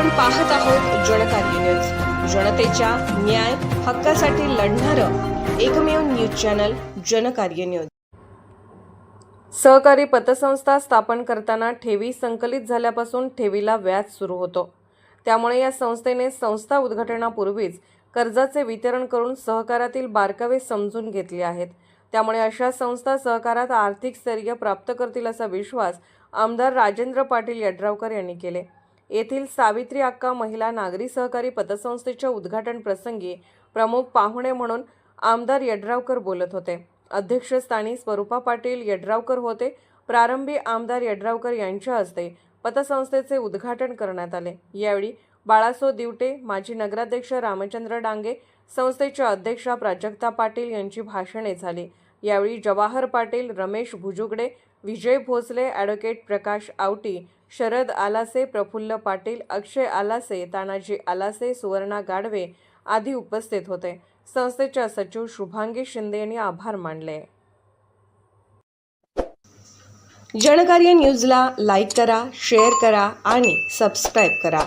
आपण पाहत आहोत जनकार्य न्यूज. जनतेच्या न्याय हक्कासाठी लढणारं एकमेव न्यूज चॅनल जनकार्य न्यूज. सहकारी पतसंस्था स्थापन करताना ठेवी संकलित झाल्यापासून ठेवीला व्याज सुरू होतो. त्यामुळे या संस्थेने संस्था उद्घाटनापूर्वीच कर्जाचे वितरण करून सहकारातील बारकावे समजून घेतले आहेत. त्यामुळे अशा संस्था सहकारात आर्थिक स्थैर्य प्राप्त करतील असा विश्वास आमदार राजेंद्र पाटील यड्रावकर यांनी केले. येथील सावित्री अक्का महिला नागरी सहकारी पतसंस्थेच्या उद्घाटन प्रसंगी प्रमुख पाहुणे म्हणून आमदार यड्रावकर बोलत होते. अध्यक्षस्थानी स्वरूपा पाटील यड्रावकर होते. प्रारंभी आमदार यड्रावकर यांच्या हस्ते पतसंस्थेचे उद्घाटन करण्यात आले. यावेळी बाळासो दिवटे माजी नगराध्यक्ष रामचंद्र डांगे संस्थेच्या अध्यक्षा प्राजक्ता पाटील यांची भाषणे झाली. यावेळी जवाहर पाटील रमेश भुजुगडे विजय भोसले ॲडव्होकेट प्रकाश आवटी शरद आलासे प्रफुल्ल पाटील अक्षय आलासे तानाजी आलासे सुवर्णा गाडवे आदी उपस्थित होते. संस्थेच्या सचिव शुभांगी शिंदे यांनी आभार मानले. जनकार्य न्यूजला लाईक करा शेअर करा आणि सबस्क्राईब करा.